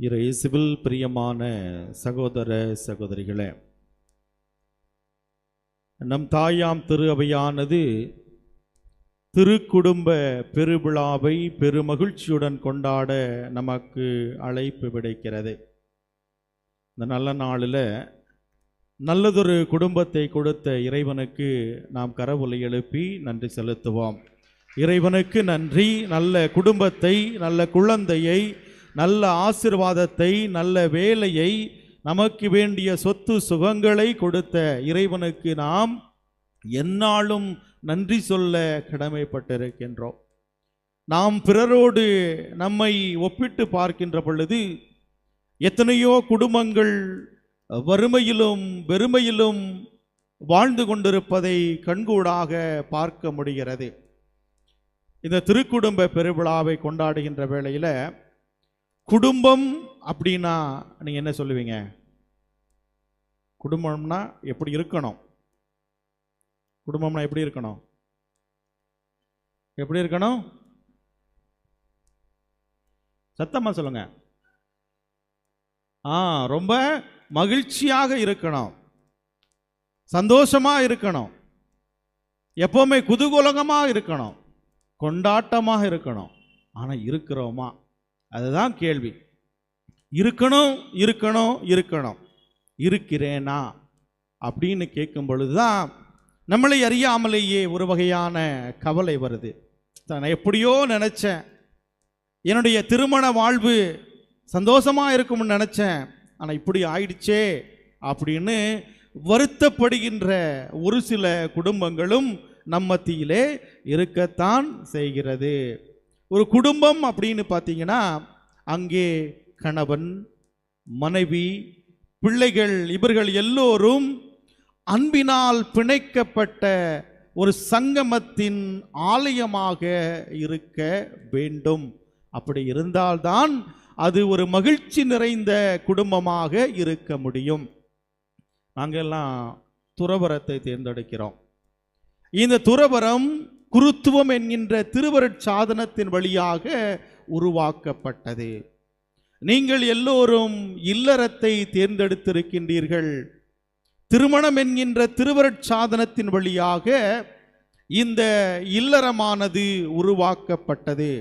இரு இயேசுவில் பிரியமான சகோதர சகோதரிகளே நம் தாயாம் திரு அவையானது திருக்குடும்ப பெருவிழாவை பெருமகிழ்ச்சியுடன் கொண்டாட நமக்கு அழைப்பு கிடைக்கிறது இந்த நல்ல நாளில் நல்லதொரு குடும்பத்தை கொடுத்த இறைவனுக்கு நாம் கரவுலை எழுப்பி நன்றி செலுத்துவோம். இறைவனுக்கு நன்றி. நல்ல குடும்பத்தை நல்ல குழந்தையை நல்ல ஆசிர்வாதத்தை நல்ல வேலையை நமக்கு வேண்டிய சொத்து சுகங்களை கொடுத்த இறைவனுக்கு நாம் எந்நாளும் நன்றி சொல்ல கடமைப்பட்டிருக்கின்றோம். நாம் பிறரோடு நம்மை ஒப்பிட்டு பார்க்கின்ற பொழுது எத்தனையோ குடும்பங்கள் வறுமையிலும் வெறுமையிலும் வாழ்ந்து கொண்டிருப்பதை கண்கூடாக பார்க்க முடிகிறது. இந்த திருக்குடும்ப பெருவிழாவை கொண்டாடுகின்ற வேளையில் குடும்பம் அப்படின்னா நீங்கள் என்ன சொல்லுவீங்க? குடும்பம்னா எப்படி இருக்கணும்? குடும்பம்னா எப்படி இருக்கணும்? எப்படி இருக்கணும்? சத்தமாக சொல்லுங்க. ஆ ரொம்ப மகிழ்ச்சியாக இருக்கணும். சந்தோஷமாக இருக்கணும். எப்போவுமே குதூகலகமாக இருக்கணும். கொண்டாட்டமாக இருக்கணும். ஆனால் இருக்கிறோமா? அதுதான் கேள்வி. இருக்கணும் இருக்கணும் இருக்கணும். இருக்கிறேனா? அப்படின்னு கேட்கும் பொழுதுதான் நம்மளை அறியாமலேயே ஒரு வகையான கவலை வருது. நான் எப்படியோ நினச்சேன். என்னுடைய திருமண வாழ்வு சந்தோஷமாக இருக்கும்னு நினச்சேன். ஆனால் இப்படி ஆயிடுச்சே அப்படின்னு வருத்தப்படுகின்ற ஒரு சில குடும்பங்களும் நம்மத்தியிலே இருக்கத்தான் செய்கிறது. ஒரு குடும்பம் அப்படின்னு பார்த்தீங்கன்னா அங்கே கணவன் மனைவி பிள்ளைகள் இவர்கள் எல்லோரும் அன்பினால் பிணைக்கப்பட்ட ஒரு சங்கமத்தின் ஆலயமாக இருக்க வேண்டும். அப்படி இருந்தால்தான் அது ஒரு மகிழ்ச்சி நிறைந்த குடும்பமாக இருக்க முடியும். நாங்கள்லாம் துறவரத்தை தேர்ந்தெடுக்கிறோம். இந்த துறவரம் குருத்துவம் என்கின்ற திருவருட்சாதனத்தின் வழியாக உருவாக்கப்பட்டது. நீங்கள் எல்லோரும் இல்லறத்தை தேர்ந்தெடுத்திருக்கின்றீர்கள். திருமணம் என்கின்ற திருவருட்சாதனத்தின் வழியாக இந்த இல்லறமானது உருவாக்கப்பட்டது.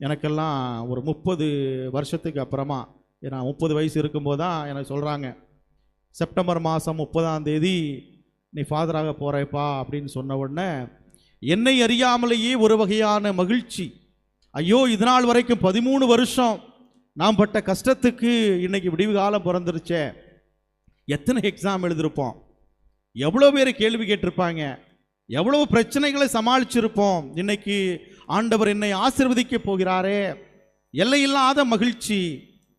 எனக்கெல்லாம் ஒரு முப்பது வருஷத்துக்கு அப்புறமா ஏன்னா முப்பது வயசு இருக்கும்போது தான் எனக்கு சொல்கிறாங்க செப்டம்பர் மாதம் முப்பதாம் தேதி நீ ஃபாதராக போகிறப்பா அப்படின்னு சொன்ன உடனே என்னை அறியாமலேயே ஒரு வகையான மகிழ்ச்சி. ஐயோ இது நாள் வரைக்கும் பதிமூணு வருஷம் நாம் பட்ட கஷ்டத்துக்கு இன்னைக்கு விடிவு காலம் பிறந்துருச்சே. எத்தனை எக்ஸாம் எழுதியிருப்போம் எவ்வளோ பேர் கேள்வி கேட்டிருப்பாங்க? எவ்வளோ பிரச்சனைகளை சமாளிச்சிருப்போம்? இன்னைக்கு ஆண்டவர் என்னை ஆசிர்வதிக்க போகிறாரே. எல்லையில்லாத மகிழ்ச்சி.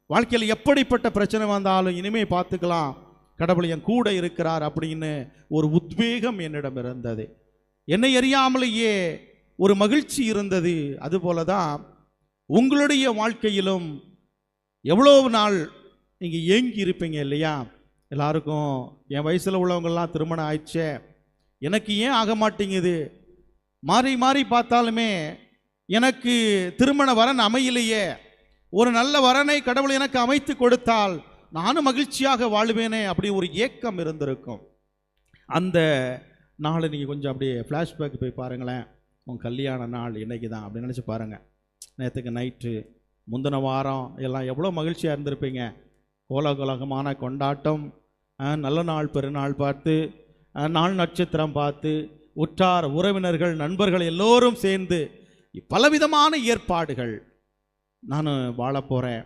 வாழ்க்கையில் எப்படிப்பட்ட பிரச்சனை வந்தாலும் இனிமே பார்த்துக்கலாம். கடவுள் என் கூட இருக்கிறார் அப்படின்னு ஒரு உத்வேகம் என்னிடம் இருந்தது. என்னை அறியாமலேயே ஒரு மகிழ்ச்சி இருந்தது. அதுபோல தான் உங்களுடைய வாழ்க்கையிலும் எவ்வளோ நாள் நீங்கள் ஏங்கி இருப்பீங்க இல்லையா? எல்லாருக்கும் என் வயசில் உள்ளவங்கள்லாம் திருமணம் ஆயிடுச்சே. எனக்கு ஏன் ஆக மாட்டேங்குது? மாறி மாறி பார்த்தாலுமே எனக்கு திருமண வரன் அமையலையே. ஒரு நல்ல வரனை கடவுள் எனக்கு அமைத்து கொடுத்தால் நானும் மகிழ்ச்சியாக வாழ்வேனே அப்படி ஒரு ஏக்கம் இருந்திருக்கும். அந்த நாளை நீங்கள் கொஞ்சம் அப்படியே ஃப்ளாஷ்பேக் போய் பாருங்களேன். உன் கல்யாண நாள் இன்றைக்கி தான் அப்படின்னு நினச்சி பாருங்கள் நேற்றுக்கு நைட்டு முந்தின வாரம் எல்லாம் எவ்வளோ மகிழ்ச்சியாக இருந்திருப்பீங்க. கோலகோலகமான கொண்டாட்டம் நல்ல நாள் பெருநாள் பார்த்து நாள் நட்சத்திரம் பார்த்து உற்றார் உறவினர்கள் நண்பர்கள் எல்லோரும் சேர்ந்து பலவிதமான ஏற்பாடுகள் நான் வாழ போகிறேன்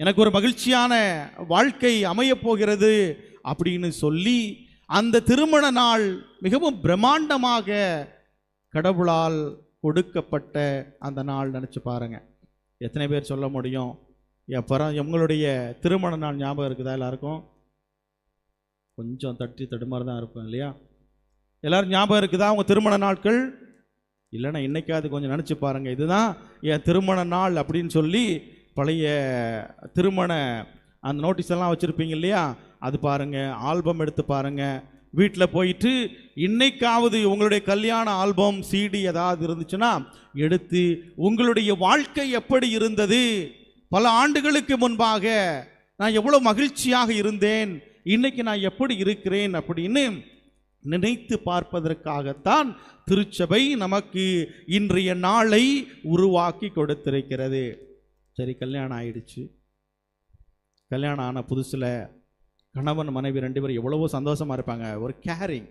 எனக்கு ஒரு மகிழ்ச்சியான வாழ்க்கை அமையப் போகிறது அப்படின்னு சொல்லி அந்த திருமண நாள் மிகவும் பிரம்மாண்டமாக கடவுளால் கொடுக்கப்பட்ட அந்த நாள் நினச்சி பாருங்க. எத்தனை பேர் சொல்ல முடியும்? அப்புறம் எங்களுடைய திருமண நாள் ஞாபகம் இருக்குதா எல்லாருக்கும்? கொஞ்சம் தட்டி தடுமாறு தான் இருப்போம் இல்லையா? எல்லோரும் ஞாபகம் இருக்குதா உங்கள் திருமண நாட்கள்? இல்லைன்னா இன்னைக்காவது கொஞ்சம் நினச்சி பாருங்கள் இதுதான் என் திருமண நாள் அப்படின்னு சொல்லி பழைய திருமண அந்த நோட்டீஸ் எல்லாம் வச்சுருப்பீங்க இல்லையா? அது பாருங்கள் ஆல்பம் எடுத்து பாருங்கள் வீட்டில் போயிட்டு இன்னைக்காவது உங்களுடைய கல்யாண ஆல்பம் சிடி ஏதாவது இருந்துச்சுன்னா எடுத்து உங்களுடைய வாழ்க்கை எப்படி இருந்தது? பல ஆண்டுகளுக்கு முன்பாக நான் எவ்வளோ மகிழ்ச்சியாக இருந்தேன். இன்னைக்கு நான் எப்படி இருக்கிறேன் அப்படின்னு நினைத்து பார்ப்பதற்காகத்தான் திருச்சபை நமக்கு இன்றைய நாளை உருவாக்கி கொடுத்திருக்கிறது. சரி கல்யாணம் ஆயிடுச்சு. கல்யாணம் ஆன புதுசில் கணவன் மனைவி ரெண்டு பேரும் எவ்வளவோ சந்தோஷமாக இருப்பாங்க. ஒரு கேரிங்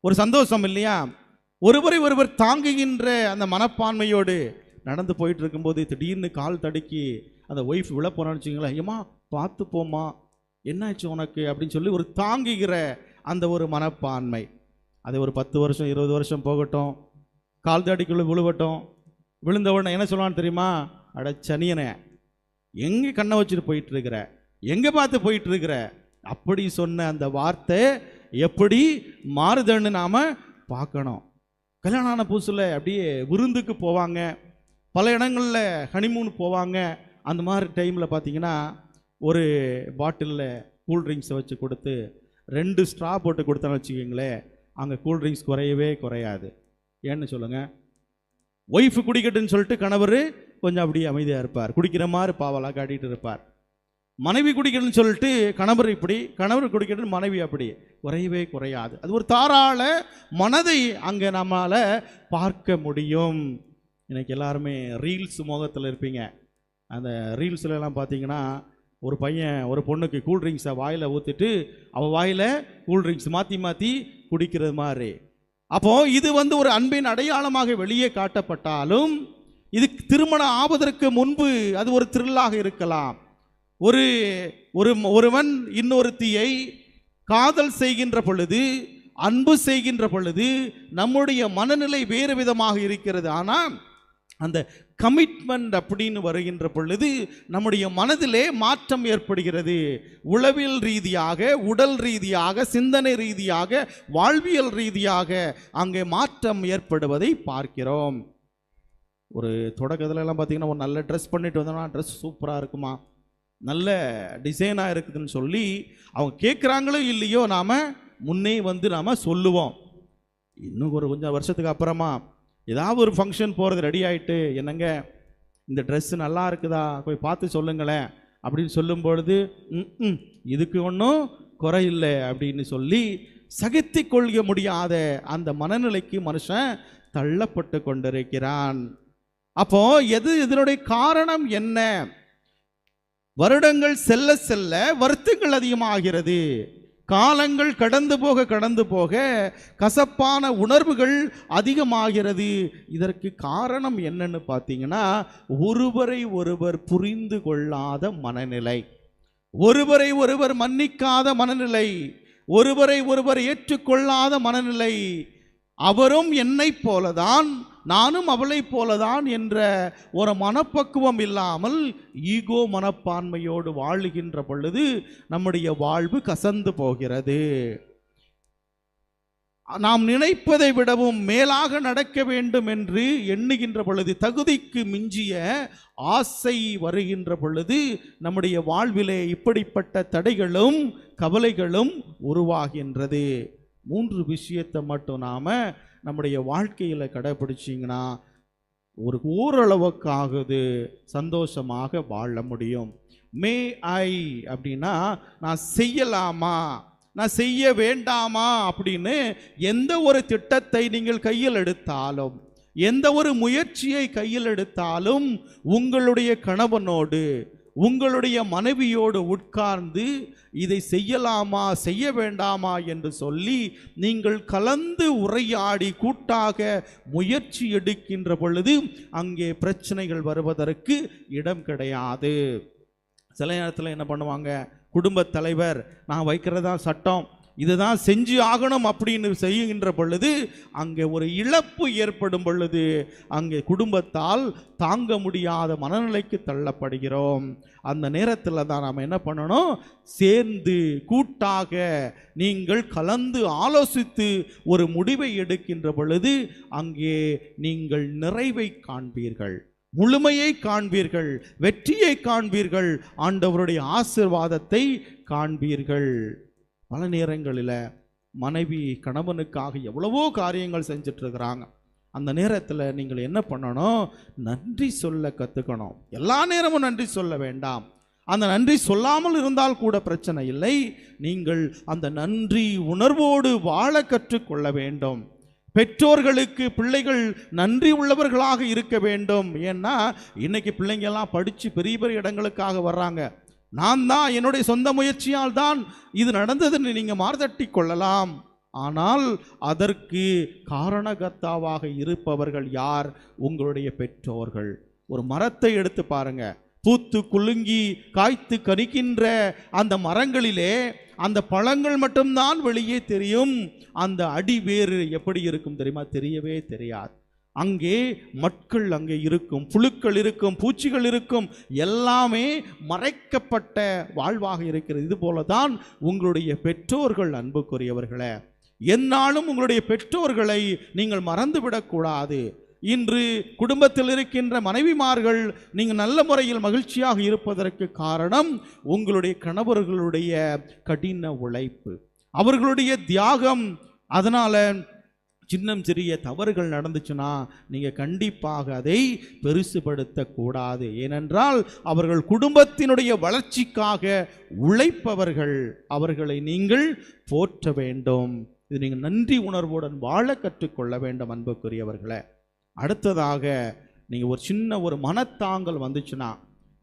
ஒரு சந்தோஷம் இல்லையா? ஒருவரை ஒருவர் தாங்குகின்ற அந்த மனப்பான்மையோடு நடந்து போயிட்டு இருக்கும்போது திடீர்னு கால் தடுக்கி அந்த ஒய்ஃப் விழ போனான்னு வச்சுங்களேன் ஏம்மா பார்த்து போமா என்னாச்சு உனக்கு? அப்படின்னு சொல்லி ஒரு தாங்குகிற அந்த ஒரு மனப்பான்மை. அது ஒரு பத்து வருஷம் இருபது வருஷம் போகட்டும். கால் தடிக்குள்ளே விழுவட்டும். விழுந்த உடனே என்ன சொல்லுவான்னு தெரியுமா? அட சனியனே எங்கே கண்ணை வச்சுட்டு போயிட்டு இருக்கிற எங்கே பார்த்து போயிட்டு இருக்கிற அப்படி சொன்ன அந்த வார்த்தை எப்படி மாறுதன்னு நாம் பார்க்கணும். கல்யாணம் ஆன புதுசில் அப்படியே விருந்துக்கு போவாங்க. பல இடங்களில் ஹனிமூன் போவாங்க. அந்த மாதிரி டைமில் பார்த்தீங்கன்னா ஒரு பாட்டிலில் கூல்ட்ரிங்க்ஸை வச்சு கொடுத்து ரெண்டு ஸ்ட்ரா போட்டு கொடுத்தான்னு வச்சுக்கிங்களேன் அங்கே கூல்ட்ரிங்க்ஸ் குறையவே குறையாது. ஏன்னு சொல்லுங்கள் ஒய்ஃபு குடிக்கட்டுன்னு சொல்லிட்டு கணவர் கொஞ்சம் அப்படியே அமைதியாக இருப்பார். குடிக்கிற மாதிரி பாவலா காட்டிகிட்டு இருப்பார். மனைவி குடிக்கணும்னு சொல்லிட்டு கணவர் இப்படி கணவர் குடிக்கணும்னு மனைவி அப்படி. குறையவே குறையாது. அது ஒரு தாராள மனதை அங்கே நம்மால் பார்க்க முடியும். இன்னைக்கு எல்லாருமே ரீல்ஸ் மோகத்தில் இருப்பீங்க. அந்த ரீல்ஸ்ல பார்த்தீங்கன்னா ஒரு பையன் ஒரு பொண்ணுக்கு கூல்ட்ரிங்க்ஸை வாயில் ஊற்றிட்டு அவள் வாயில் கூல்ட்ரிங்க்ஸ் மாற்றி மாற்றி குடிக்கிறது மாதிரி. அப்போது இது வந்து ஒரு அன்பின் அடையாளமாக வெளியே காட்டப்பட்டாலும் இது திருமணம் ஆவதற்கு முன்பு அது ஒரு த்ரில்லாக இருக்கலாம். ஒரு ஒரு ஒருவன் இன்னொருத்தியை காதல் செய்கின்ற பொழுது அன்பு செய்கின்ற பொழுது நம்முடைய மனநிலை வேறு விதமாக இருக்கிறது. ஆனால் அந்த கமிட்மெண்ட் அப்படின்னு வருகின்ற பொழுது நம்முடைய மனதிலே மாற்றம் ஏற்படுகிறது. உளவியல் ரீதியாக உடல் ரீதியாக சிந்தனை ரீதியாக வாழ்வியல் ரீதியாக அங்கே மாற்றம் ஏற்படுவதை பார்க்கிறோம். ஒரு தொடக்கத்துலலாம் பார்த்தீங்கன்னா ஒரு நல்ல ட்ரெஸ் பண்ணிட்டு வந்தோம்னா ட்ரெஸ் சூப்பராக இருக்குமா? நல்ல டிசைனாக இருக்குதுன்னு சொல்லி அவங்க கேட்குறாங்களோ இல்லையோ நாம் முன்னே வந்து நாம் சொல்லுவோம். இன்னும் ஒரு கொஞ்சம் வருஷத்துக்கு அப்புறமா ஏதாவது ஒரு ஃபங்க்ஷன் போகிறது ரெடி ஆகிட்டு என்னங்க இந்த ட்ரெஸ்ஸு நல்லா இருக்குதா? போய் பார்த்து சொல்லுங்களேன். அப்படின்னு சொல்லும் பொழுது ம் இதுக்கு ஒன்றும் குறையில்லை அப்படின்னு சொல்லி சகித்து கொள்க முடியாத அந்த மனநிலைக்கு மனுஷன் தள்ளப்பட்டு கொண்டிருக்கிறான். அப்போ எது இதனுடைய காரணம் என்ன? வருடங்கள் செல்ல செல்ல வருத்தங்கள் அதிகமாகிறது. காலங்கள் கடந்து போக கடந்து போக கசப்பான உணர்வுகள் அதிகமாகிறது. இதற்கு காரணம் என்னன்னு பார்த்தீங்கன்னா ஒருவரை ஒருவர் புரிந்து கொள்ளாத மனநிலை. ஒருவரை ஒருவர் மன்னிக்காத மனநிலை. ஒருவரை ஒருவர் ஏற்றுக்கொள்ளாத மனநிலை. அவரும் என்னைப் போலதான் நானும் அவளைப் போலதான் என்ற ஒரு மனப்பக்குவம் இல்லாமல் ஈகோ மனப்பான்மையோடு வாழுகின்ற பொழுது நம்முடைய வாழ்வு கசந்து போகிறது. நாம் நினைப்பதை விடவும் மேலாக நடக்க வேண்டும் என்று எண்ணுகின்ற பொழுது தகுதிக்கு மிஞ்சிய ஆசை வருகின்ற பொழுது நம்முடைய வாழ்விலே இப்படிப்பட்ட தடைகளும் கவலைகளும் உருவாகின்றது. மூன்று விஷயத்தை மட்டும் நாம நம்முடைய வாழ்க்கையில் கடைபிடிச்சிங்கன்னா ஒரு ஓரளவுக்காகுது சந்தோஷமாக வாழ முடியும். மே ஐ அப்படின்னா நான் செய்யலாமா? நான் செய்ய வேண்டாமா? அப்படின்னு எந்த ஒரு திட்டத்தை நீங்கள் கையில் எடுத்தாலும் எந்த ஒரு முயற்சியை கையில் எடுத்தாலும் உங்களுடைய கணவனோடு உங்களுடைய மனைவியோடு உட்கார்ந்து இதை செய்யலாமா செய்ய வேண்டாமா என்று சொல்லி நீங்கள் கலந்து உரையாடி கூட்டாக முயற்சி எடுக்கின்ற பொழுது அங்கே பிரச்சனைகள் வருவதற்கு இடம் கிடையாது. சில நேரத்தில் என்ன பண்ணுவாங்க குடும்பத் தலைவர் நான் வைக்கிறதா சட்டம் இதுதான் செஞ்சு ஆகணும் அப்படின்னு செய்கின்ற பொழுது அங்கே ஒரு இழப்பு ஏற்படும் பொழுது அங்கே குடும்பத்தால் தாங்க முடியாத மனநிலைக்கு தள்ளப்படுகிறோம். அந்த நேரத்தில் தான் நாம் என்ன பண்ணணும்? சேர்ந்து கூட்டாக நீங்கள் கலந்து ஆலோசித்து ஒரு முடிவை எடுக்கின்ற பொழுது அங்கே நீங்கள் நிறைவை காண்பீர்கள். முழுமையை காண்பீர்கள். வெற்றியை காண்பீர்கள். ஆண்டவருடைய ஆசிர்வாதத்தை காண்பீர்கள். பல நேரங்களில் மனைவி கணவனுக்காக எவ்வளவோ காரியங்கள் செஞ்சிட்ருக்கிறாங்க. அந்த நேரத்தில் நீங்கள் என்ன பண்ணணும்? நன்றி சொல்ல கற்றுக்கணும் எல்லா நேரமும் நன்றி சொல்ல வேண்டாம். அந்த நன்றி சொல்லாமல் இருந்தால் கூட பிரச்சனை இல்லை. நீங்கள் அந்த நன்றி உணர்வோடு வாழ கற்றுக்கொள்ள வேண்டும். பெற்றோர்களுக்கு பிள்ளைகள் நன்றி உள்ளவர்களாக இருக்க வேண்டும். ஏன்னா இன்னைக்கு பிள்ளைங்கெல்லாம் படித்து பெரிய பெரிய இடங்களுக்காக வர்றாங்க. நான் தான் என்னுடைய சொந்த முயற்சியால் தான் இது நடந்ததுன்னு நீங்கள் மார்தட்டி கொள்ளலாம். ஆனால் அதற்கு காரணகர்த்தாவாக இருப்பவர்கள் யார்? உங்களுடைய பெற்றோர்கள். ஒரு மரத்தை எடுத்து பாருங்க. பூத்து குலுங்கி காய்த்து கனிக்கின்ற அந்த மரங்களிலே அந்த பழங்கள் மட்டும்தான் வெளியே தெரியும். அந்த அடி வேறு எப்படி இருக்கும் தெரியுமா? தெரியவே தெரியாது. அங்கே மட்கள் அங்கே இருக்கும் புழுக்கள் இருக்கும் பூச்சிகள் இருக்கும் எல்லாமே மறைக்கப்பட்ட வாழ்வாக இருக்கிறது. இது போல தான் உங்களுடைய பெற்றோர்கள் அன்புக்குரியவர்களே எந்நாளும் உங்களுடைய பெற்றோர்களை நீங்கள் மறந்துவிடக்கூடாது இன்று குடும்பத்தில் இருக்கின்ற மனைவிமார்கள் நீங்கள் நல்ல முறையில் மகிழ்ச்சியாக இருப்பதற்கு காரணம் உங்களுடைய கணவர்களுடைய கடின உழைப்பு. அவர்களுடைய தியாகம் அதனால் சின்னம் சிறிய தவறுகள் நடந்துச்சுன்னா நீங்கள் கண்டிப்பாக அதை பெருசுபடுத்தக்கூடாது. ஏனென்றால் அவர்கள் குடும்பத்தினுடைய வளர்ச்சிக்காக உழைப்பவர்கள் அவர்களை நீங்கள் போற்ற வேண்டும். இது நீங்கள் நன்றி உணர்வுடன் வாழ கற்றுக்கொள்ள வேண்டும் அன்புக்குரியவர்களை. அடுத்ததாக நீங்கள் ஒரு சின்ன ஒரு மனத்தாங்கல் வந்துச்சுன்னா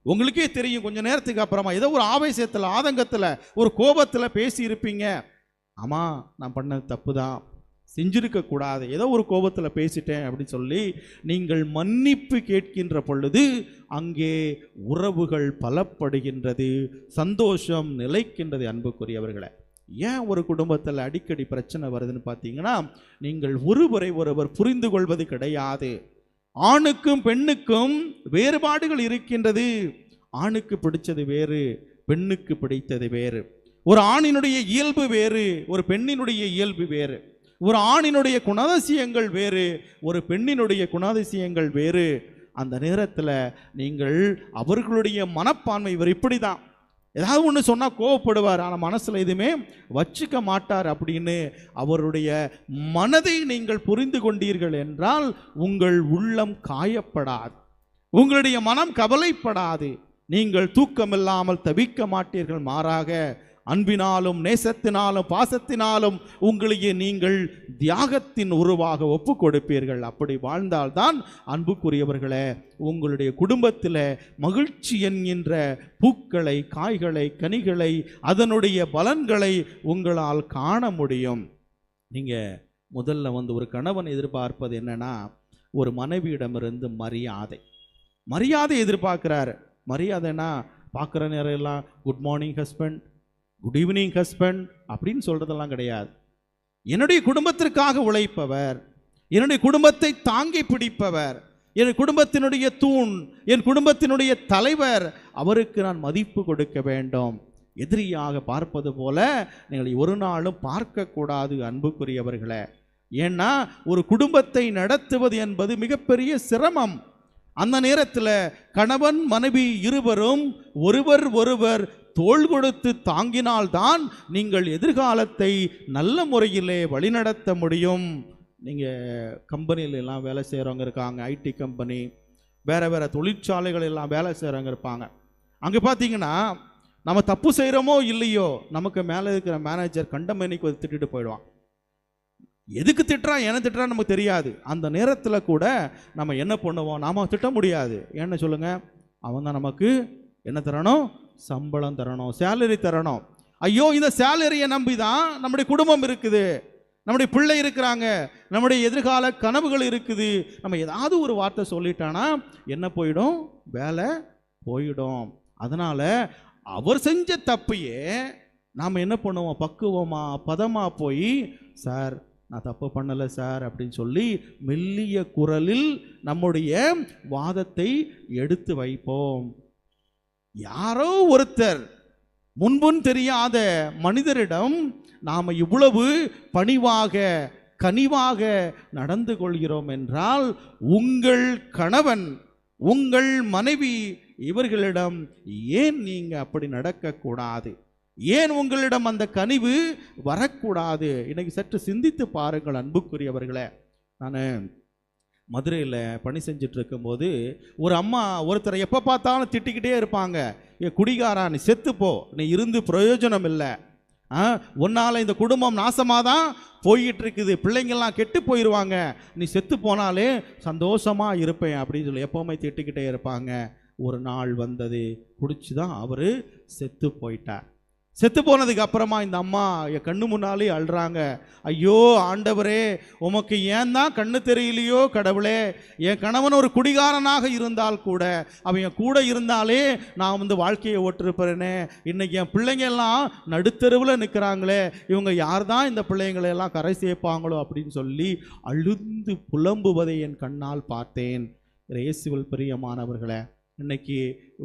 உங்களுக்கே தெரியும் கொஞ்சம் நேரத்துக்கு அப்புறமா ஏதோ ஒரு ஆவேசத்தில் ஆதங்கத்தில் ஒரு கோபத்தில் பேசியிருப்பீங்க. ஆமாம் நான் பண்ணது தப்பு தான் செஞ்சிருக்க கூடாது ஏதோ ஒரு கோபத்தில் பேசிட்டேன் அப்படின்னு சொல்லி நீங்கள் மன்னிப்பு கேட்கின்ற பொழுது அங்கே உறவுகள் பலப்படுகின்றது சந்தோஷம் நிலைக்கின்றது அன்புக்குரியவர்களை. ஏன் ஒரு குடும்பத்தில் அடிக்கடி பிரச்சனை வருதுன்னு பார்த்தீங்கன்னா நீங்கள் ஒருவரை ஒருவர் புரிந்து கொள்வது கிடையாது. ஆணுக்கும் பெண்ணுக்கும் வேறுபாடுகள் இருக்கின்றது. ஆணுக்கு பிடிச்சது வேறு பெண்ணுக்கு பிடித்தது வேறு. ஒரு ஆணினுடைய இயல்பு வேறு ஒரு பெண்ணினுடைய இயல்பு வேறு. ஒரு ஆணினுடைய குணாதிசயங்கள் வேறு ஒரு பெண்ணினுடைய குணாதிசயங்கள் வேறு. அந்த நேரத்தில் நீங்கள் அவர்களுடைய மனப்பான்மை இவர் இப்படி தான் ஏதாவது ஒன்று சொன்னால் கோவப்படுவார் ஆனால் மனசில் எதுவுமே வச்சுக்க மாட்டார் அப்படின்னு அவருடைய மனதை நீங்கள் புரிந்து கொண்டீர்கள் என்றால் உங்கள் உள்ளம் காயப்படாது. உங்களுடைய மனம் கவலைப்படாது. நீங்கள் தூக்கமில்லாமல் தவிக்க மாட்டீர்கள். மாறாக அன்பினாலும் நேசத்தினாலும் பாசத்தினாலும் உங்களையே நீங்கள் தியாகத்தின் உருவாக ஒப்பு கொடுப்பீர்கள் அப்படி வாழ்ந்தால்தான் அன்புக்குரியவர்களே உங்களுடைய குடும்பத்தில் மகிழ்ச்சி என்கின்ற பூக்களை காய்களை கனிகளை அதனுடைய பலன்களை உங்களால் காண முடியும். நீங்கள் முதல்ல வந்து ஒரு கணவன் எதிர்பார்ப்பது என்னன்னா ஒரு மனைவியிடமிருந்து மரியாதை. மரியாதை எதிர்பார்க்கிறாரு. மரியாதைனா பார்க்குற நேரம் எல்லாம் good morning husband good evening husband அப்படின்னு சொல்கிறதெல்லாம் கிடையாது. என்னுடைய குடும்பத்திற்காக உழைப்பவர் என்னுடைய குடும்பத்தை தாங்கி பிடிப்பவர் என் குடும்பத்தினுடைய தூண் என் குடும்பத்தினுடைய தலைவர் அவருக்கு நான் மதிப்பு கொடுக்க வேண்டும். எதிரியாக பார்ப்பது போல நீங்கள் ஒரு நாளும் பார்க்கக்கூடாது அன்புக்குரியவர்களே. ஏன்னா ஒரு குடும்பத்தை நடத்துவது என்பது மிகப்பெரிய சிரமம். அந்த நேரத்தில் கணவன் மனைவி இருவரும் ஒருவர் ஒருவர் தோள் கொடுத்து தாங்கினால்தான் நீங்கள் எதிர்காலத்தை நல்ல முறையிலே வழிநடத்த முடியும். நீங்கள் கம்பெனில எல்லாம் வேலை செய்கிறவங்க இருக்காங்க ஐடி கம்பெனி வேறு வேறு தொழிற்சாலைகள் எல்லாம் வேலை செய்கிறவங்க இருப்பாங்க. அங்கே பார்த்தீங்கன்னா நம்ம தப்பு செய்கிறோமோ இல்லையோ நமக்கு மேலே இருக்கிற மேனேஜர் கண்டமேனிக்கு வந்து திட்டுட்டு போயிடுவான். எதுக்கு திட்டுறான் என்ன திட்டுறான்னு நமக்கு தெரியாது. அந்த நேரத்தில் கூட நம்ம என்ன பண்ணுவோம்? நாம் திட்ட முடியாது. என்ன சொல்லுங்கள் அவன் தான் நமக்கு என்ன தரணும்? சம்பளம் தரணும் சேலரி தரணும். ஐயோ இந்த சேலரியை நம்பி தான் நம்முடைய குடும்பம் இருக்குது. நம்முடைய பிள்ளை இருக்கிறாங்க. நம்முடைய எதிர்கால கனவுகள் இருக்குது. நம்ம ஏதாவது ஒரு வார்த்தை சொல்லிட்டானா என்ன போயிடும்? வேலை போயிடும். அதனால் அவர் செஞ்ச தப்பையே நாம் என்ன பண்ணுவோம்? பக்குவமா பதமாக போய் சார் நான் தப்பு பண்ணலை சார் அப்படின்னு சொல்லி மெல்லிய குரலில் நம்முடைய வாதத்தை எடுத்து வைப்போம். யாரோ ஒருத்தர் முன்பும் தெரியாத மனிதரிடம் நாம் இவ்வளவு பணிவாக கனிவாக நடந்து கொள்கிறோம் என்றால் உங்கள் கணவன் உங்கள் மனைவி இவர்களிடம் ஏன் நீங்கள் அப்படி நடக்கக்கூடாது? ஏன் உங்களிடம் அந்த கனிவு வரக்கூடாது? இன்னைக்கு சற்று சிந்தித்து பாருங்கள் அன்புக்குரியவர்களே. நான் மதுரையில் பணி செஞ்சுட்டு இருக்கும்போது ஒரு அம்மா ஒருத்தரை எப்போ பார்த்தாலும் திட்டிக்கிட்டே இருப்பாங்க. ஏ குடிகாரா நீ செத்துப்போ நீ இருந்து பிரயோஜனம் இல்லை. ஆ உன்னால் இந்த குடும்பம் நாசமாக தான் போய்கிட்டு இருக்குது பிள்ளைங்கள்லாம் கெட்டு போயிடுவாங்க நீ செத்து போனாலே சந்தோஷமாக இருப்பேன் அப்படின்னு சொல்லி எப்போவுமே திட்டிக்கிட்டே இருப்பாங்க. ஒரு நாள் வந்தது குடிச்சு தான் அவர் செத்து போயிட்டார். செத்து போனதுக்கு அப்புறமா இந்த அம்மா என் கண்ணு முன்னாலே அழுறாங்க. ஐயோ ஆண்டவரே உமக்கு ஏன் தான் கண்ணு தெரியலையோ கடவுளே? என் கணவன் ஒரு குடிகாரனாக இருந்தால் கூட அவன் என் கூட இருந்தாலே நான் வந்து வாழ்க்கையை ஓட்டிருப்பேனே. இன்னைக்கு என் பிள்ளைங்க எல்லாம் நடுத்தெருவில் நிற்கிறாங்களே இவங்க யார் தான் இந்த பிள்ளைங்களை எல்லாம் கரை சேர்ப்பாங்களோ அப்படின்னு சொல்லி அழுந்து புலம்புவதை என் கண்ணால் பார்த்தேன். இயேசுவில் பிரியமானவர்களை இன்னைக்கு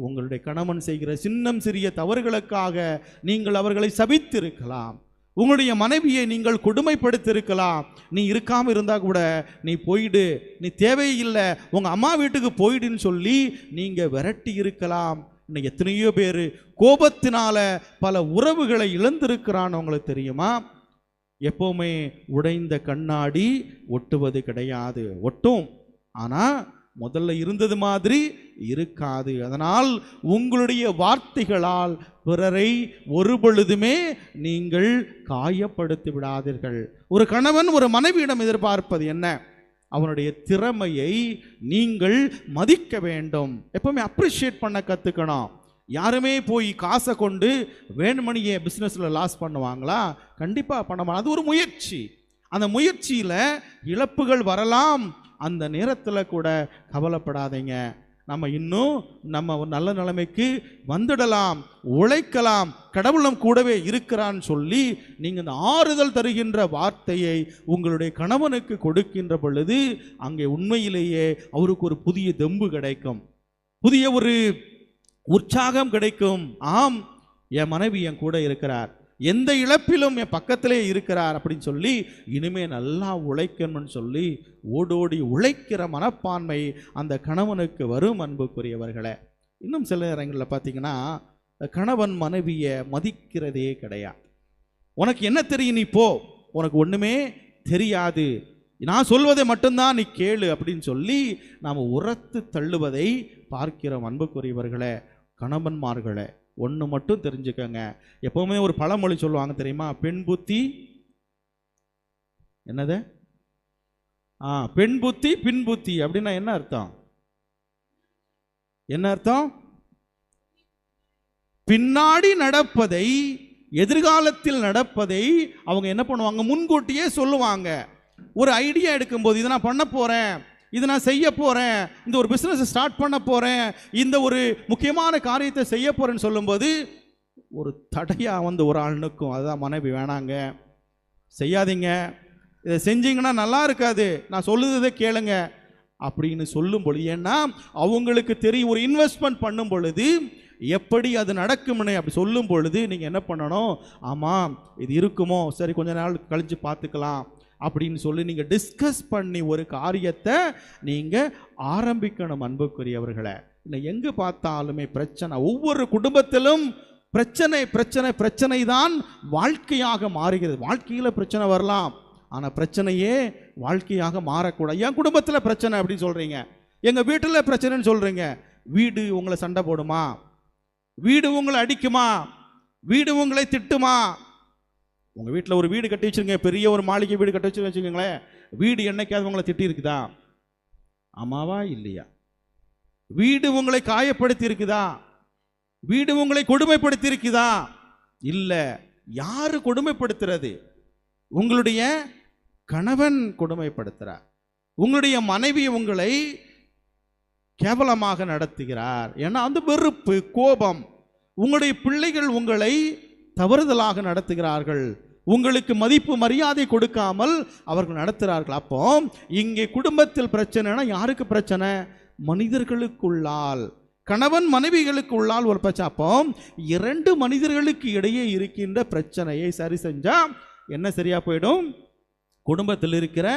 உங்களுடைய கணவன் செய்கிற சின்னம் சிறிய தவறுகளுக்காக நீங்கள் அவர்களை சபித்திருக்கலாம். உங்களுடைய மனைவியை நீங்கள் கொடுமைப்படுத்தியிருக்கலாம் நீ இருக்காமல் இருந்தால் கூட நீ போயிடு நீ தேவையில்லை உங்கள் அம்மா வீட்டுக்கு போயிடுன்னு சொல்லி நீங்கள் விரட்டி இருக்கலாம். இன்னைக்கு எத்தனையோ பேர் கோபத்தினால பல உறவுகளை இழந்திருக்கிறான்னு உங்களுக்கு தெரியுமா? எப்போவுமே உடைந்த கண்ணாடி ஒட்டுவது கிடையாது ஒட்டும். ஆனால் முதல்ல இருந்தது மாதிரி இருக்காது. அதனால் உங்களுடைய வார்த்தைகளால் பிறரை ஒரு பொழுதுமே நீங்கள் காயப்படுத்தி விடாதீர்கள். ஒரு கணவன் ஒரு மனைவியிடம் எதிர்பார்ப்பது என்ன? அவனுடைய திறமையை நீங்கள் மதிக்க வேண்டும். எப்பவுமே அப்ரிஷியேட் பண்ண கற்றுக்கணும் யாருமே போய் காசை கொண்டு வேணுமணியை பிஸ்னஸில் லாஸ் பண்ணுவாங்களா? கண்டிப்பாக பண்ண அது ஒரு முயற்சி. அந்த முயற்சியில் இழப்புகள் வரலாம். அந்த நேரத்தில் கூட கவலைப்படாதீங்க. நம்ம இன்னும் நம்ம ஒரு நல்ல நிலைமைக்கு வந்துடலாம் உழைக்கலாம் கடவுளம் கூடவே இருக்கிறான்னு சொல்லி நீங்கள் இந்த ஆறுதல் தருகின்ற வார்த்தையை உங்களுடைய கணவனுக்கு கொடுக்கின்ற பொழுது அங்கே உண்மையிலேயே அவருக்கு ஒரு புதிய தெம்பு கிடைக்கும். புதிய ஒரு உற்சாகம் கிடைக்கும். ஆம் என் மனைவி என் கூட இருக்கிறார். எந்த இழப்பிலும் என் பக்கத்திலே இருக்கிறார் அப்படின்னு சொல்லி இனிமே நல்லா உழைக்கணும்னு சொல்லி ஓடோடி உழைக்கிற மனப்பான்மை அந்த கணவனுக்கு வரும் அன்புக்குரியவர்களே. இன்னும் சில நேரங்களில் பார்த்தீங்கன்னா கணவன் மனைவியை மதிக்கிறதே கிடையாது. உனக்கு என்ன தெரியும் நீ போ உனக்கு ஒன்றுமே தெரியாது. நான் சொல்வதை மட்டும்தான் நீ கேளு அப்படின்னு சொல்லி நாம் உரத்து தள்ளுவதை பார்க்கிறோம் அன்புக்குரியவர்களே கணவன்மார்களே. ஒன்று மட்டும் தெரிஞ்சுக்கோங்க. எப்போவுமே ஒரு பழமொழி சொல்லுவாங்க தெரியுமா? பெண் புத்தி என்னது? ஆ பெண் புத்தி பின் புத்தி அப்படின்னா என்ன அர்த்தம்? என்ன அர்த்தம்? பின்னாடி நடப்பதை எதிர்காலத்தில் நடப்பதை அவங்க என்ன பண்ணுவாங்க? முன்கூட்டியே சொல்லுவாங்க. ஒரு ஐடியா எடுக்கும்போது இதை நான் பண்ண போகிறேன் இது நான் செய்ய போகிறேன் இந்த ஒரு பிஸ்னஸ் ஸ்டார்ட் பண்ண போகிறேன் இந்த ஒரு முக்கியமான காரியத்தை செய்ய போகிறேன்னு சொல்லும்போது ஒரு தடையாக வந்து ஒரு ஆள் நிற்கும். அதுதான் மனைவி வேணாங்க செய்யாதீங்க. இதை செஞ்சீங்கன்னா நல்லா இருக்காது. நான் சொல்லுததை கேளுங்க. அப்படின்னு சொல்லும் பொழுது ஏன்னா அவங்களுக்கு தெரியும் ஒரு இன்வெஸ்ட்மெண்ட் பண்ணும் பொழுது எப்படி அது நடக்கும்னு அப்படி சொல்லும் பொழுது நீங்கள் என்ன பண்ணணும்? ஆமாம் இது இருக்குமோ? சரி கொஞ்ச நாள் கழித்து பார்த்துக்கலாம். அப்படின்னு சொல்லி நீங்கள் டிஸ்கஸ் பண்ணி ஒரு காரியத்தை நீங்கள் ஆரம்பிக்கணும் அன்புக்குரியவர்களை. இல்லை எங்கே பார்த்தாலுமே பிரச்சனை ஒவ்வொரு குடும்பத்திலும் பிரச்சனை பிரச்சனை பிரச்சனை தான் வாழ்க்கையாக மாறுகிறது. வாழ்க்கையில் பிரச்சனை வரலாம். ஆனால் பிரச்சனையே வாழ்க்கையாக மாறக்கூடாது. என் குடும்பத்தில் பிரச்சனை அப்படின்னு சொல்கிறீங்க எங்கள் வீட்டில் பிரச்சனைன்னு சொல்கிறீங்க வீடு உங்களை சண்டை போடுமா? வீடு உங்களை அடிக்குமா? வீடு உங்களை திட்டுமா? உங்கள் வீட்டில் ஒரு வீடு கட்டி வச்சிருங்க பெரிய ஒரு மாளிகை வீடு கட்டி வச்சு வச்சுக்கோங்களேன் வீடு என்னைக்காவது உங்களை திட்டி இருக்குதா? ஆமாவா? இல்லையா? வீடு உங்களை காயப்படுத்தி இருக்குதா? வீடு உங்களை கொடுமைப்படுத்தி இருக்குதா? இல்லை யாரு கொடுமைப்படுத்துறது? உங்களுடைய கணவன் கொடுமைப்படுத்துகிறார் உங்களுடைய மனைவி உங்களை கேவலமாக நடத்துகிறார். ஏன்னா அந்த வெறுப்பு கோபம். உங்களுடைய பிள்ளைகள் உங்களை தவறுதலாக நடத்துகிறார்கள். உங்களுக்கு மதிப்பு மரியாதை கொடுக்காமல் அவர்கள் நடத்துகிறார்கள். அப்போ இங்கே குடும்பத்தில் பிரச்சனைனா யாருக்கு பிரச்சனை? மனிதர்களுக்குள்ளால். கணவன் மனைவிகளுக்கு உள்ளால் ஒரு பிரச்சனை. அப்போ இரண்டு மனிதர்களுக்கு இடையே இருக்கின்ற பிரச்சனையை சரி செஞ்சால் என்ன சரியா போயிடும்? குடும்பத்தில் இருக்கிற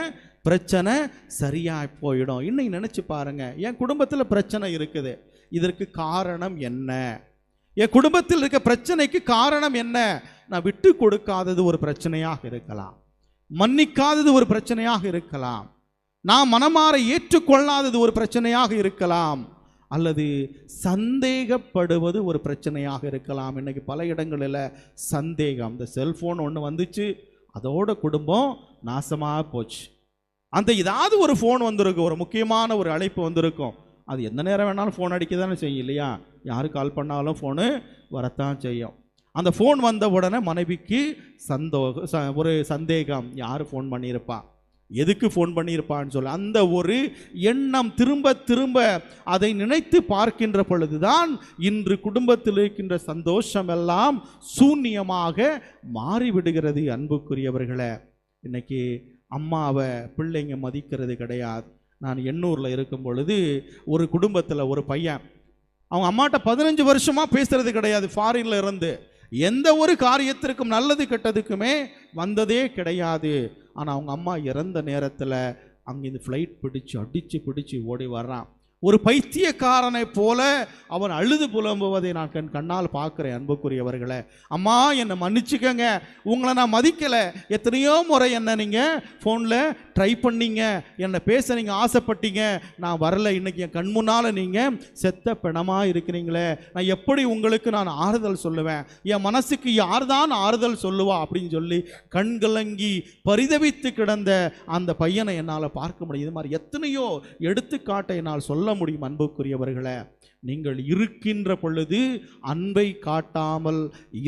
பிரச்சனை சரியாக போயிடும். இன்னைக்கு நினச்சி பாருங்கள் என் குடும்பத்தில் பிரச்சனை இருக்குது. இதற்கு காரணம் என்ன? என் குடும்பத்தில் இருக்க பிரச்சனைக்கு காரணம் என்ன? நான் விட்டு கொடுக்காதது ஒரு பிரச்சனையாக இருக்கலாம். மன்னிக்காதது ஒரு பிரச்சனையாக இருக்கலாம். நான் மனமாற ஏற்றுக்கொள்ளாதது ஒரு பிரச்சனையாக இருக்கலாம். அல்லது சந்தேகப்படுவது ஒரு பிரச்சனையாக இருக்கலாம். இன்றைக்கி பல இடங்களில் சந்தேகம். இந்த செல்ஃபோன் ஒன்று வந்துச்சு. அதோட குடும்பம் நாசமாக போச்சு. அந்த ஏதாவது ஒரு ஃபோன் வந்திருக்கும். ஒரு முக்கியமான ஒரு அழைப்பு வந்திருக்கும். அது எந்த நேரம் வேணாலும் ஃபோன் அடிக்க தானே செய்யும் இல்லையா? யார் கால் பண்ணாலும் ஃபோனு வரத்தான் செய்யும். அந்த ஃபோன் வந்த உடனே மனைவிக்கு சந்தோகம் ச- ஒரு சந்தேகம். யார் ஃபோன் பண்ணியிருப்பா? எதுக்கு ஃபோன் பண்ணியிருப்பான்னு சொல்லி. அந்த ஒரு எண்ணம் திரும்ப திரும்ப அதை நினைத்து பார்க்கின்ற பொழுதுதான் இன்று குடும்பத்தில் இருக்கின்ற சந்தோஷம் எல்லாம் சூன்யமாக மாறிவிடுகிறது அன்புக்குரியவர்களை. இன்னைக்கு அம்மாவை பிள்ளைங்க மதிக்கிறது கிடையாது. நான் எண்ணூரில் இருக்கும் பொழுது ஒரு குடும்பத்தில் ஒரு பையன் அவங்க அம்மாட்ட பதினஞ்சு வருஷமாக பேசுகிறது கிடையாது ஃபாரினில் இருந்து. எந்த ஒரு காரியத்திற்கும் நல்லது கெட்டதுக்குமே வந்ததே கிடையாது. ஆனால் அவங்க அம்மா இறந்த நேரத்தில் அங்கிருந்து ஃப்ளைட் பிடிச்சு அடித்து பிடிச்சு ஓடி வர்றான். ஒரு பைத்தியக்காரனை போல அவன் அழுது புலம்புவதை நான் கண் கண்ணால் பார்க்குறேன் அன்புக்குரியவர்களை. அம்மா என்னை மன்னிச்சுக்கங்க. உங்களை நான் மதிக்கலை. எத்தனையோ முறை என்ன நீங்கள் ஃபோனில் ட்ரை பண்ணீங்க. என்னை பேச நீங்கள் ஆசைப்பட்டீங்க. நான் வரல. இன்னைக்கு என் கண் முன்னால் நீங்கள் செத்த பிணமாக இருக்கிறீங்களே. நான் எப்படி உங்களுக்கு நான் ஆறுதல் சொல்லுவேன்? என் மனசுக்கு யார் தான் ஆறுதல் சொல்லுவா? அப்படின்னு சொல்லி கண்கலங்கி பரிதவித்து கிடந்த அந்த பையனை என்னால் பார்க்க முடியும். இது மாதிரி எத்தனையோ எடுத்துக்காட்டை என்னால் சொல்ல முடியும் அன்புக்குரியவர்களை. நீங்கள் இருக்கின்ற பொழுது அன்பை காட்டாமல்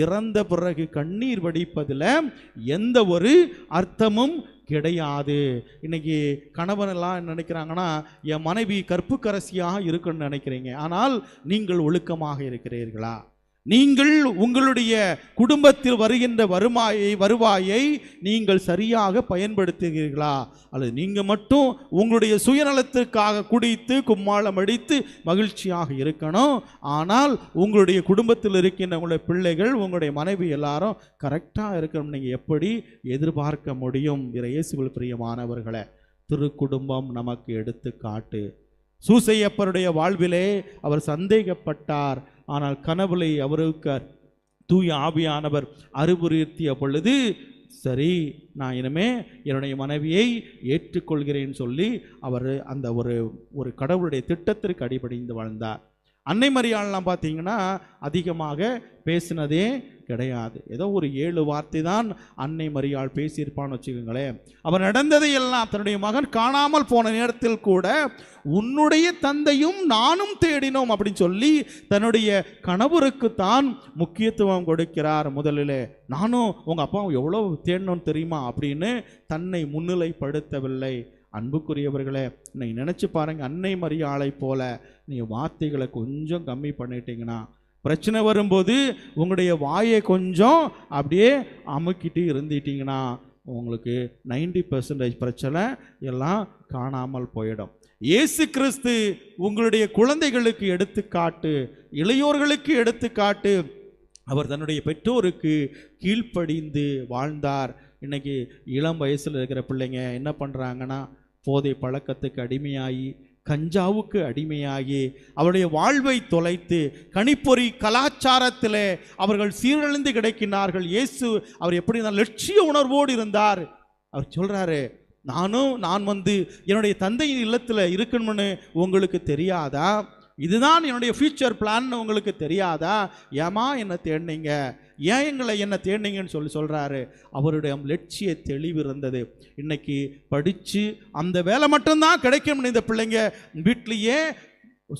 இறந்த பிறகு கண்ணீர் வடிப்பதில் எந்த ஒரு அர்த்தமும் கிடையாது. இன்னைக்கு கணவன் எல்லாம் நினைக்கிறாங்கன்னா என் மனைவி கற்புக்கரசியாக இருக்குன்னு நினைக்கிறீங்க. ஆனால் நீங்கள் ஒழுக்கமாக இருக்கிறீர்களா? நீங்கள் உங்களுடைய குடும்பத்தில் வருகின்ற வருமாயை வருவாயை நீங்கள் சரியாக பயன்படுத்துகிறீர்களா? அல்லது நீங்கள் மட்டும் உங்களுடைய சுயநலத்திற்காக குடித்து கும்மாளம் அடித்து மகிழ்ச்சியாக இருக்கணும். ஆனால் உங்களுடைய குடும்பத்தில் இருக்கின்ற உங்களுடைய பிள்ளைகள் உங்களுடைய மனைவி எல்லாரும் கரெக்டாக இருக்கணும் நீங்கள் எப்படி எதிர்பார்க்க முடியும்? இயேசுவில் பிரியமானவர்களை திருக்குடும்பம் நமக்கு எடுத்துக்காட்டு. சூசையப்பருடைய வாழ்விலே அவர் சந்தேகப்பட்டார். ஆனால் கனவுளை அவருக்கு தூய ஆவியானவர் அறிவுறுத்திய பொழுது சரி நான் இனிமே என்னுடைய மனைவியை ஏற்றுக்கொள்கிறேன்னு சொல்லி அவர் அந்த ஒரு ஒரு கடவுளுடைய திட்டத்திற்கு அடிபடிந்து வாழ்ந்தார். அன்னை மரியாள்லாம் பார்த்தீங்கன்னா அதிகமாக பேசினதே கிடையாது. ஏதோ ஒரு ஏழு வார்த்தை தான் அன்னை மரியாள் பேசியிருப்பான்னு வச்சுக்கோங்களேன். அவர் நடந்ததை எல்லாம் தன்னுடைய மகன் காணாமல் போன நேரத்தில் கூட உன்னுடைய தந்தையும் நானும் தேடினோம் அப்படின்னு சொல்லி தன்னுடைய கணவருக்கு தான் முக்கியத்துவம் கொடுக்கிறார் முதலிலே. நானும் உங்கள் அப்பாவும் எவ்வளோ தேடணும்னு தெரியுமா அப்படின்னு தன்னை முன்னிலைப்படுத்தவில்லை. அன்புக்குரியவர்களே இன்னைக்கு நினச்சி பாருங்கள் அன்னை மரியாளை போல நீங்கள் வார்த்தைகளை கொஞ்சம் கம்மி பண்ணிட்டீங்கன்னா பிரச்சனை வரும்போது உங்களுடைய வாயை கொஞ்சம் அப்படியே அமுக்கிட்டு இருந்துட்டீங்கன்னா உங்களுக்கு நைன்டி பர்சன்டேஜ் பிரச்சனை எல்லாம் காணாமல் போயிடும். இயேசு கிறிஸ்து உங்களுடைய குழந்தைகளுக்கு எடுத்துக்காட்டு இளையோர்களுக்கு எடுத்துக்காட்டு அவர் தன்னுடைய பெற்றோருக்கு கீழ்ப்படிந்து வாழ்ந்தார். இன்றைக்கி இளம் வயசில் இருக்கிற பிள்ளைங்க என்ன பண்ணுறாங்கன்னா போதை பழக்கத்துக்கு அடிமையாகி கஞ்சாவுக்கு அடிமையாகி அவருடைய வாழ்வை தொலைத்து கணிப்பொறி கலாச்சாரத்தில் அவர்கள் சீரழிந்து கிடைக்கின்றார்கள் இயேசு அவர் எப்படி இருந்தார்? லட்சிய உணர்வோடு இருந்தார் அவர் சொல்கிறாரு நானும் நான் வந்து என்னுடைய தந்தையின் இல்லத்தில் இருக்கணும்னு உங்களுக்கு தெரியாதா இதுதான் என்னுடைய ஃபியூச்சர் பிளான் உங்களுக்கு தெரியாதா? ஏமா என்ன தேடினீங்க? ஏன் எங்களை என்ன தேடினீங்கன்னு சொல்லி சொல்கிறாரு அவருடைய லட்சிய தெளிவு இருந்தது. இன்னைக்கு படித்து அந்த வேலை மட்டும்தான் கிடைக்கும்னு இந்த பிள்ளைங்க வீட்லேயே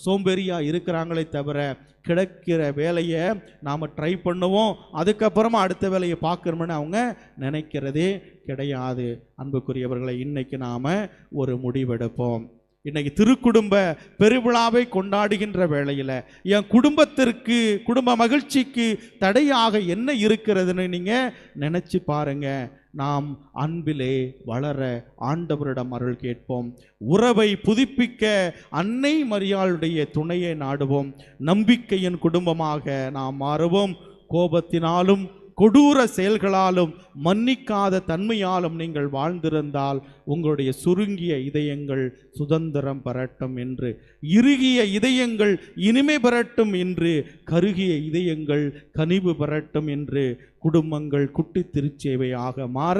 சோம்பேறியாக இருக்கிறாங்களே தவிர கிடைக்கிற வேலையை நாம் ட்ரை பண்ணுவோம். அதுக்கப்புறமா அடுத்த வேலையை பார்க்கணும்னு அவங்க நினைக்கிறதே கிடையாது. அன்புக்குரியவர்களை இன்னைக்கு நாம் ஒரு முடிவெடுப்போம். இன்னைக்கு திருக்குடும்ப பெருவிழாவை கொண்டாடுகின்ற வேளையில் என் குடும்பத்திற்கு குடும்ப மகிழ்ச்சிக்கு தடையாக என்ன இருக்கிறதுன்னு நீங்கள் நினச்சி பாருங்க. நாம் அன்பிலே வளர ஆண்டவரிடம் அருள் கேட்போம். உறவை புதுப்பிக்க அன்னை மரியாளுடைய துணையை நாடுவோம். நம்பிக்கையின் குடும்பமாக நாம் மாறுவோம். கோபத்தினாலும் கொடூர செயல்களாலும் மன்னிக்காத தன்மையாலும் நீங்கள் வாழ்ந்திருந்தால் உங்களுடைய சுருங்கிய இதயங்கள் சுதந்திரம் பெறட்டும் என்று. இறுகிய இதயங்கள் இனிமை பெறட்டும் என்று. கருகிய இதயங்கள் கனிவு பெறட்டும் என்று. குடும்பங்கள் குட்டி திருச்சேவையாக மாற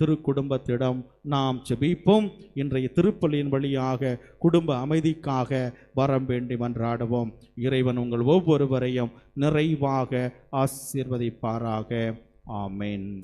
திருக்குடும்பத்திடம் நாம் ஜெபிப்போம். இன்றைய திருப்பலியின் வழியாக குடும்ப அமைதிக்காக வரம் வேண்டி மன்றாடுவோம். இறைவன் உங்கள் ஒவ்வொருவரையும் நிறைவாக ஆசீர்வதிப்பாராக. ஆமேன்.